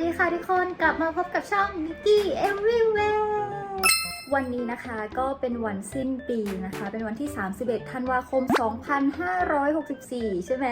ดีค่ะทุกคนกลับมาพบกับช่อง Nikki Everywhere วันนี้นะคะก็เป็นวันสิ้นปีนะคะ เป็นวันที่ 31 ธันวาคม 2564 ใช่ไหม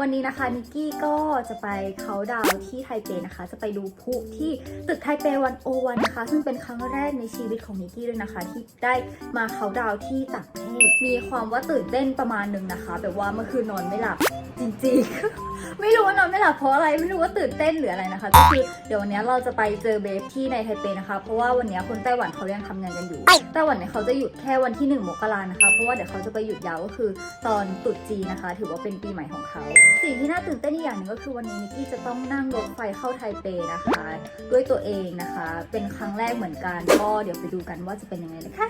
วันนี้นะคะนิกกี้ก็จะไปเขาดาวที่ไทเปนะคะ จะไปดูพุที่ตึกไทเปวันโอวันนะคะ ซึ่งเป็นครั้งแรกในชีวิตของนิกกี้ด้วยนะคะ ที่ได้มาเขาดาวที่ต่างประเทศมีความว่าตื่นเต้นประมาณหนึ่งนะคะ แบบว่าเมื่อคืนนอนไม่หลับจริงๆ ไม่รู้ว่านอนไม่หลับเพราะอะไร ไม่รู้ว่าตื่นเต้นหรืออะไรนะคะ ก็คือเดี๋ยววันนี้เราจะไปเจอเบฟที่ในไทเปนะคะ เพราะว่าวันนี้คนไต้หวันเขายังทำงานกันอยู่ไต้หวันเนี่ยเขาจะหยุดแค่วันที่ 1 มกรานะคะ เพราะว่าเดี๋ยวเขาจะไปหยุดยาวก็คือตอนตรุษจีนนะคะ ถือว่าเป็นปีใหม่ของเขา สิ่งที่น่าตื่นเต้นอีกอย่างหนึ่งก็คือวันนี้นิกกี้จะต้องนั่งรถไฟเข้าไทเปนะคะ ด้วยตัวเองนะคะ เป็นครั้งแรกเหมือนกัน ก็เดี๋ยวไปดูกันว่าจะเป็นยังไงนะคะ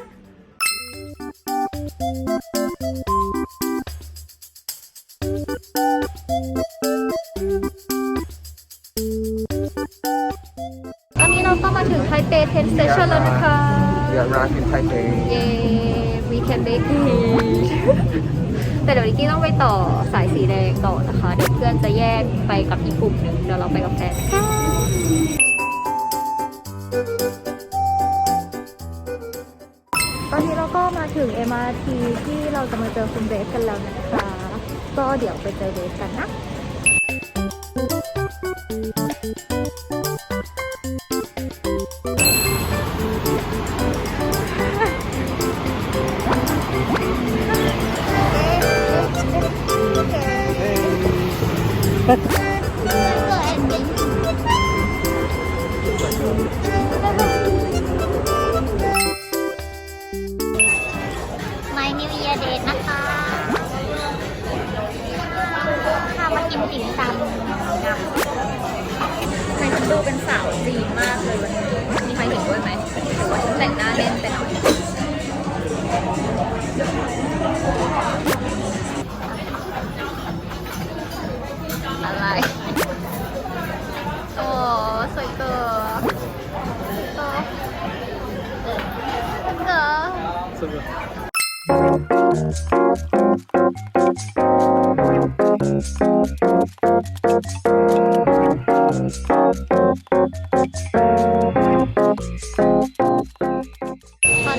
ตอนนี้เราก็มาถึงไทเปเทนสเตชันแล้วนะคะ We arrived in Taipei. เย้ we can make it แต่เดี๋ยวนิกกี้ต้องไปต่อสายสีแดงต่อนะคะ เดี๋ยวเพื่อนจะแยกไปกับอีกกลุ่มหนึ่งเดี๋ยวเราไปกับแฟนนะคะตอนนี้เราก็มาถึง MRT ที่เราจะมาเจอคุณเบสกันแล้วนะคะ ก็เดี๋ยวไปเจอเบสกันนะ My New Year Date นะคะพามากินติ่มซำนะทำไมฉันดูเป็นสาวจีนมากเลยวันนี้มีใครเห็นด้วยไหมหรือว่าฉันแต่งหน้าเล่นไปหน่อย ตอน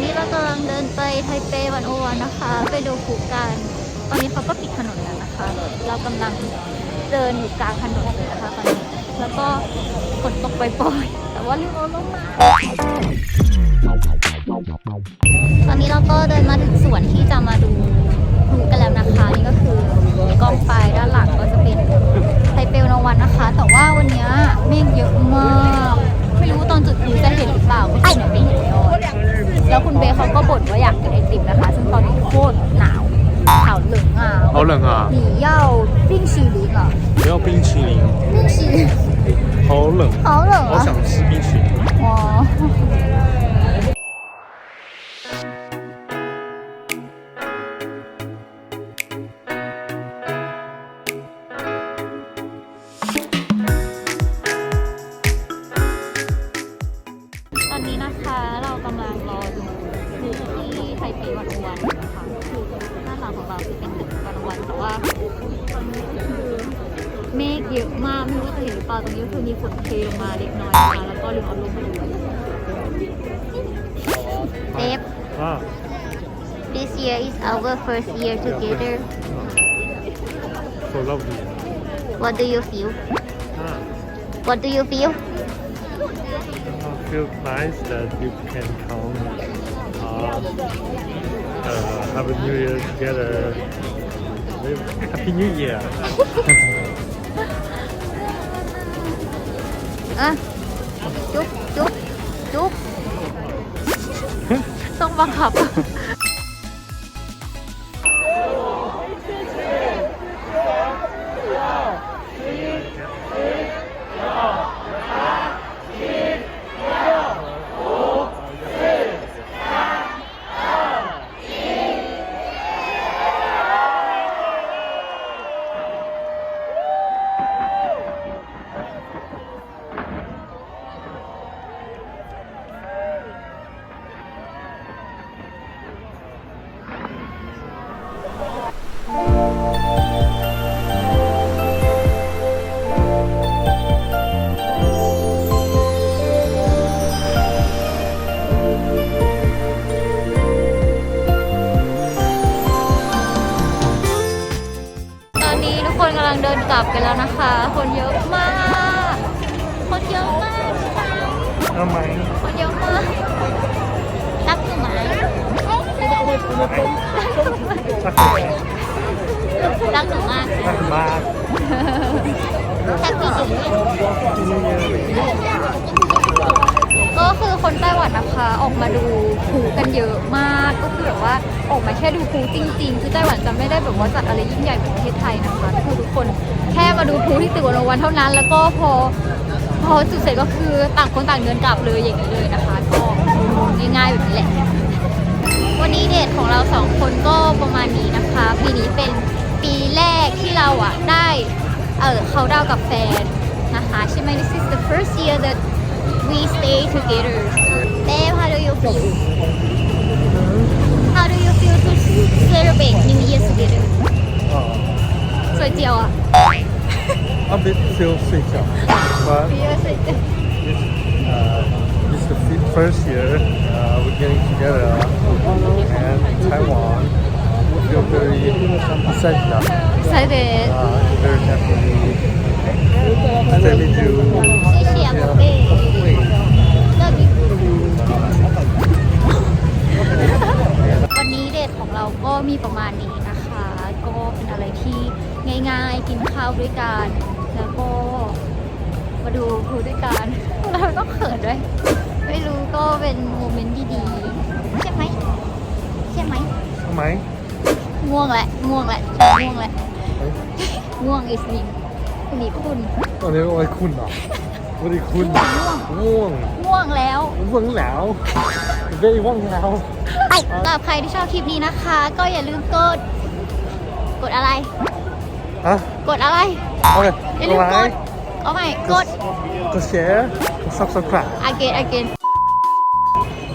นี้เรากำลังเดินไปไทเปวันโอวันนะคะ ไปดูผูกัน ตอนนี้เขาก็ปิดถนนแล้วนะคะ เรากำลังเดินอยู่กลางถนนเลยนะคะตอนนี้ แล้วก็ฝนตกปล่อยๆแต่ว่าลืมเอลงมา อกองไฟด้านหลังก็จะเป็นไทเปวันโอวันนะคะ แต่ว่าวันนี้เมฆเยอะมาก ไม่รู้ตอนจุดพลุจะเห็นหรือเปล่าไม่เห็นไม่เห็นยอด แล้วคุณเบย์เขาก็บ่นว่าอยากกินไอติมนะคะ ซึ่งตอนนี้โคตรหนาวหนาวเหลืองอ่ะ 好冷啊！你要冰淇淋啊不要冰淇淋，冰淇淋好冷，好冷好啊想吃冰淇淋。哇 อนนี้นะคะเรากำลังรอดูหมู่ที่ไทเปวันโอวันนะคะคือด้านหลังของเราคือเป็นตึกวันโอวันแต่ว่าตอนนี้คือเมฆเยอะมากไม่รู้ว่าจะเห็นหรือเปล่าตรงนี้ก็คือมีฝนเทลงมาเล็กน้อยนะคะแล้วก็ลืมเอาลงมาด้วยเบฟ啊，This year is our first year together so lovely. What do you feel Ah, What do you feel Feel nice that you can come uh, uh, have a New Year together. Happy New Year! Ah, chúc chúc chúc กลับกันแล้วนะคะ คนเยอะมาก คนเยอะมากเอาไหมคนเยอะมากรักหนูไหมรักไหมรักหนูมากรักมากแฮปปี้ก็คือ คนไต้หวันนะคะออกมาดูพลุกันเยอะมาก ก็คือแบบว่าออกมาแค่ดูพลุจริงๆ คือไต้หวันจะไม่ได้แบบว่าจัดอะไรยิ่งใหญ่เหมือนประเทศไทยนะคะคือทุกคนแค่มาดูพลุที่ตึกวันวันเท่านั้น แล้วก็พอพอจุดเสร็จก็คือต่างคนต่างเดินกลับเลยอย่างนี้เลยนะคะก็ง่ายๆแบบนี้แหละ วันนี้เดทของเราสองคนก็ประมาณนี้นะคะ ปีนี้เป็นปีแรกที่เราอะได้เออเขาดาวกับแฟนนะคะใช่ไหม This is the first year that we stay together Babe how do you feel How do you feel to celebrate New Year together อ๋อสวยเจียวอะ a bit feel sick but New Year สวยเจียว this uh this is the fi- first year uh, we're getting together and Taiwan we feel very excited excited uh, very happy Happy to 谢 ๆกินข้าวด้วยกันแล้วก็มาดูครูด้วยกันเราต้องเขินด้วย ไม่รู้ก็เป็นโมเมนต์ดีๆใช่ไหมใช่ไหมทำไมง่วงแหละง่วงแหละง่วงแหละง่วงอีสนิงคุณนี่คุณตอนนี้อะไรคุณอะวันนี้คุณง่วงง่วงแล้วง่วงแล้วได้ว่างแล้วสำหรับใครที่ชอบคลิปนี้นะคะ ก็อย่าลืมกด กดอะไร ฮะกดอะไร โอเคอย่าลืมกด เอาใหม่กด กดแชร์กด subscribe again again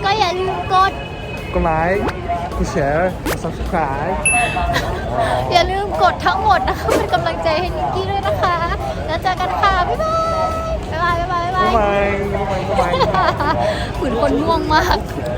ก็อย่าลืมกด กดไลค์กดแชร์กด subscribe อย่าลืมกดทั้งหมดนะคะเป็นกำลังใจให้นิกกี้ด้วยนะคะ แล้วเจอกันค่ะ บ๊ายบาย บ๊ายบาย บ๊ายบาย บ๊ายบาย บ๊ายบายบ๊ายบายบ๊ายบายเหมือนคนง่วงมากบ